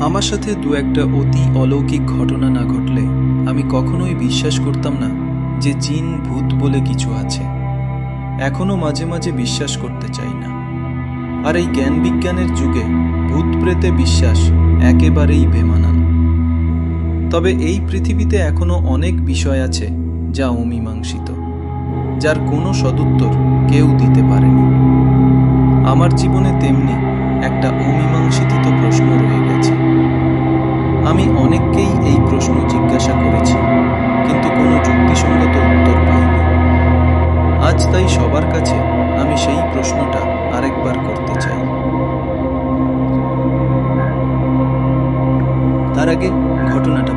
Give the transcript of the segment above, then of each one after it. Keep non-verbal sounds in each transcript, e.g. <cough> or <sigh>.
আমার সাথে দু একটা অতি অলৌকিক ঘটনা না ঘটলে আমি কখনোই বিশ্বাস করতাম না যে জিন ভূত বলে কিছু আছে। এখনও মাঝে মাঝে বিশ্বাস করতে চাই না। আর এই জ্ঞান বিজ্ঞানের যুগে ভূত প্রেতে বিশ্বাস একেবারেই বেমানান। তবে এই পৃথিবীতে এখনও অনেক বিষয় আছে যা অমীমাংসিত, যার কোনো সদুত্তর কেউ দিতে পারেনি। আমার জীবনে তেমনি একটা অমীমাংসিত প্রশ্ন রয়ে গেছে। আমি অনেককেই এই প্রশ্ন জিজ্ঞাসা করেছি, কিন্তু কোনো যুক্তিসঙ্গত উত্তর পাইনি। আজ তাই সবার কাছে আমি সেই প্রশ্নটা আরেকবার করতে চাই। তার আগে ঘটনাটা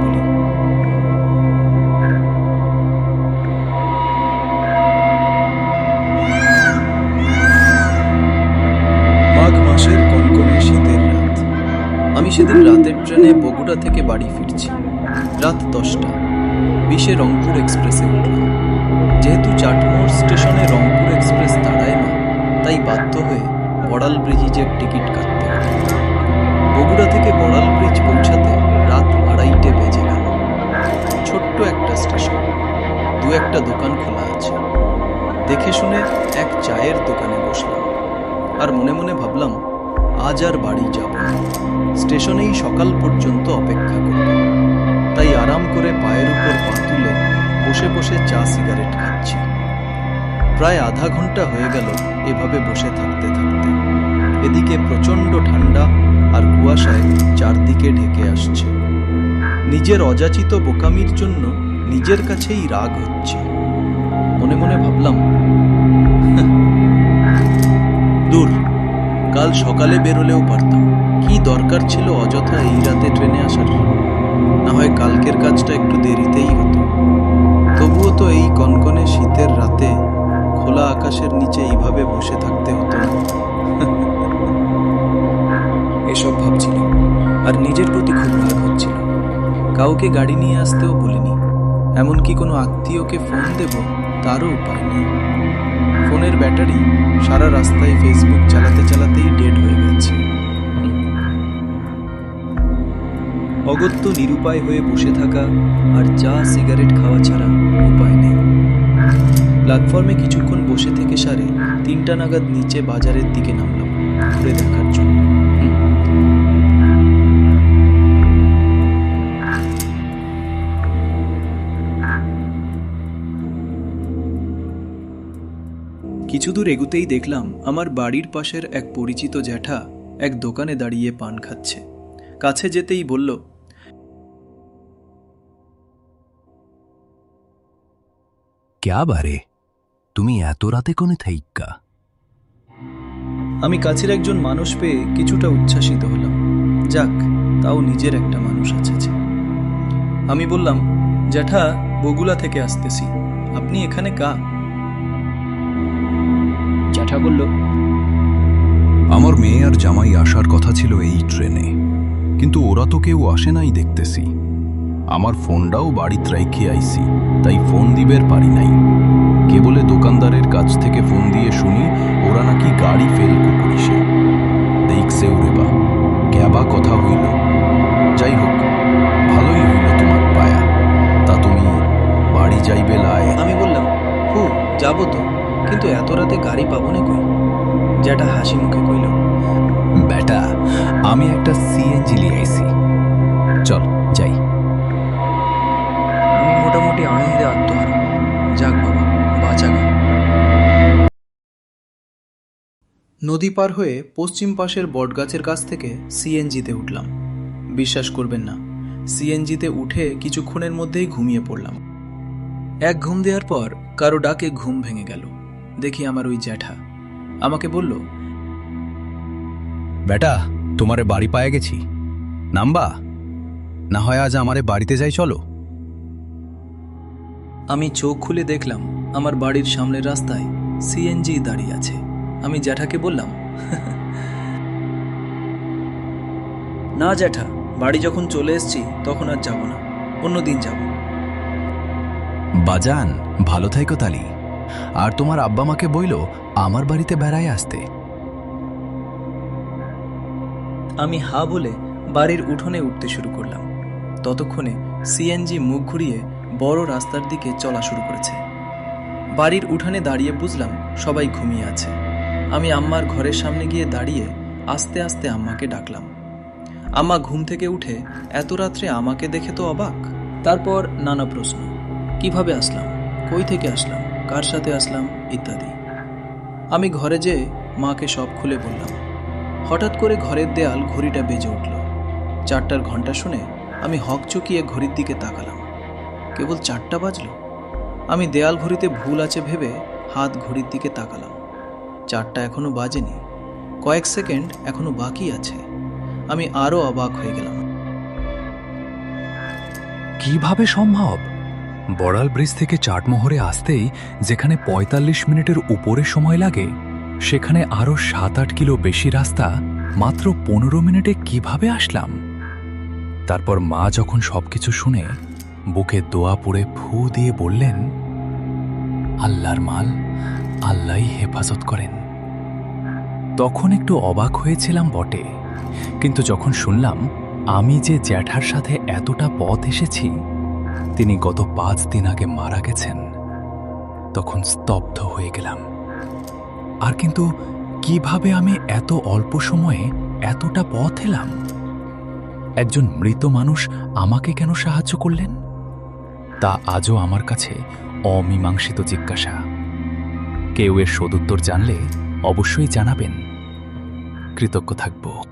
বগুড়া থেকে বাড়ি ফিরছি। রাত দশটা। বিশে রংপুর এক্সপ্রেসে উঠলাম। যেহেতু চাটমোড় স্টেশনে রংপুর এক্সপ্রেস দাঁড়ায় না, তাই বাধ্য হয়ে বড়াল ব্রিজের টিকিট কাটতে বগুড়া থেকে বড়াল ব্রিজ পৌঁছাতে রাত আড়াইটে বেজে গেল। ছোট্ট একটা স্টেশন। দু একটা দোকান খোলা আছে। দেখে শুনে এক চায়ের দোকানে বসলাম। আর মনে মনে ভাবলাম আজ আর বাড়ি যাব স্টেশনেই সকাল পর্যন্ত অপেক্ষা করব। তাই আরাম করে পায়ের উপর পা তুলে বসে বসে চা সিগারেট খাচ্ছি। প্রায় আধা ঘণ্টা হয়ে গেল এভাবে বসে থাকতে থাকতে। এদিকে প্রচণ্ড ঠান্ডা আর কুয়াশায় চারদিকে ঢেকে আসছে। নিজের অযাচিত বোকামির জন্য নিজের কাছেই রাগ হচ্ছে। কাল সকালে বেরোলেও পারতাম কি দরকার ছিল অযথা এই রাতে ট্রেনে আসার? না হয় কালকের কাজটা একটু দেরিতেই হতো। তবুও তো এই কনকনে শীতের রাতে খোলা আকাশের নিচে এইভাবে বসে থাকতে হতো না। <laughs> এসব ভাবছিলাম আর নিজের প্রতি খুব রাগ হচ্ছিল। কাউকে গাড়ি নিয়ে আসতেও বলিনি, এমনকি কোনো আত্মীয়কে ফোন দেব তারও উপায় নেই। ফোনের ব্যাটারি সারা রাস্তায় ফেসবুক চালাতে চালাতেই ডেড হয়ে গেছে। অগত্য নিরুপায় হয়ে বসে থাকা আর চা, সিগারেট খাওয়া ছাড়া উপায় নেই। প্ল্যাটফর্মে কিছুক্ষণ বসে থেকে সারে তিনটা নাগাদ নিচে বাজারের দিকে নামলাম ঘুরে দেখার জন্য। কিছু দূর এগুতেই দেখলাম আমার বাড়ির পাশের এক পরিচিত জ্যাঠা এক দোকানে দাঁড়িয়ে পান খাচ্ছে। কাছে যেতেই বলল ক্যা বারে? তুমি এত রাতে কোনে থাইক্কা? আমি কাছের একজন মানুষ পেয়ে কিছুটা উচ্ছ্বাসিত হলাম। যাক তাও নিজের একটা মানুষ আছে আমি বললাম জ্যাঠা বগুলা থেকে আসতেছি। আপনি এখানে কা? জ্যাঠা বলল। আমার মেয়ে আর জামাই আসার কথা ছিল এই ট্রেনে। কিন্তু ওরা তো কেউ আসে নাই দেখতেছি। আমার ফোনটাও বাড়িতে রাইখে আইছি, তাই ফোন দিবের পারি নাই। কেবলে দোকানদারের কাছ থেকে ফোন দিয়ে শুনি, ওরা নাকি গাড়ি ফেল করিসে দেখছে ওরে বা, ক্যাবা কথা হইল। যাই হোক কিন্তু এত রাতে গাড়ি পাবো না কই? জ্যাঠা হাসি মুখে কইল। বেটা আমি একটা সিএনজি লিয়ে আইছি। চল যাই। আমি মোটামুটি আনন্দে আত্মহারা। যাক বাবা বাঁচা নদী পার হয়ে পশ্চিম পাশের বটগাছের কাছ থেকে সিএনজিতে উঠলাম। বিশ্বাস করবেন না সিএনজিতে উঠে কিছুক্ষণের মধ্যেই ঘুমিয়ে পড়লাম। এক ঘুম দেওয়ার পর কারও ডাকে ঘুম ভেঙে গেল। দেখি আমার ওই জ্যাঠা। আমাকে বলল বেটা তোমারে বাড়ি পায়ে গেছি। নাম্বা না হয় আজ আমারে বাড়িতে যাই চলো। আমি চোখ খুলে দেখলাম আমার বাড়ির সামনের রাস্তায় সিএনজি দাঁড়িয়ে আছে। আমি জ্যাঠাকে বললাম <laughs> না জ্যাঠা বাড়ি যখন চলে এসেছি তখন আর যাব না। অন্যদিন যাব। বাজান ভালো থাইকো তালি। আর তোমার আব্বা মাকে বইল, আমার বাড়িতে বেড়ায় আসতে। আমি হা বলে বাড়ির উঠোনে উঠতে শুরু করলাম। ততক্ষণে সিএনজি মুখ ঘুরিয়ে বড় রাস্তার দিকে চলা শুরু করেছে। বাড়ির উঠানে দাঁড়িয়ে বুঝলাম সবাই ঘুমিয়ে আছে। আমি আম্মার ঘরের সামনে গিয়ে দাঁড়িয়ে আস্তে আস্তে আম্মাকে ডাকলাম। আম্মা ঘুম থেকে উঠে এত রাত্রে আমাকে দেখে তো অবাক। তারপর নানা প্রশ্ন, কীভাবে আসলাম? কই থেকে আসলাম? কার সাথে আসলাম ইত্যাদি। আমি ঘরে যেয়ে মাকে সব খুলে বললাম। হঠাৎ করে ঘরের দেয়াল ঘড়িটা বেজে উঠল। চারটার ঘণ্টা শুনে আমি হক চকিয়ে ঘড়ির দিকে তাকালাম। কেবল চারটা বাজল? আমি দেয়াল ঘড়িতে ভুল আছে ভেবে হাত ঘড়ির দিকে তাকালাম। চারটা এখনও বাজেনি। কয়েক সেকেন্ড এখনও বাকি আছে। আমি আরও অবাক হয়ে গেলাম। কীভাবে সম্ভব? বড়াল ব্রিজ থেকে চাটমোহরে আসতেই যেখানে ৪৫ মিনিটের উপরে সময় লাগে, সেখানে আরও সাত আট কিলো বেশি রাস্তা মাত্র পনেরো মিনিটে কীভাবে আসলাম? তারপর মা যখন সবকিছু শুনে বুকে দোয়া পড়ে ফু দিয়ে বললেন, আল্লাহর মাল আল্লাহই হেফাজত করেন। তখন একটু অবাক হয়েছিলাম বটে, কিন্তু যখন শুনলাম আমি যে জ্যাঠার সাথে এতটা পথ এসেছি তিনি গত পাঁচ দিন আগে মারা গেছেন। তখন স্তব্ধ হয়ে গেলাম। আর কিন্তু কীভাবে আমি এত অল্প সময়ে এতটা পথ এলাম? একজন মৃত মানুষ আমাকে কেন সাহায্য করলেন? তা আজও আমার কাছে অমীমাংসিত জিজ্ঞাসা। কেউ এর সদুত্তর জানলে অবশ্যই জানাবেন। কৃতজ্ঞ থাকব।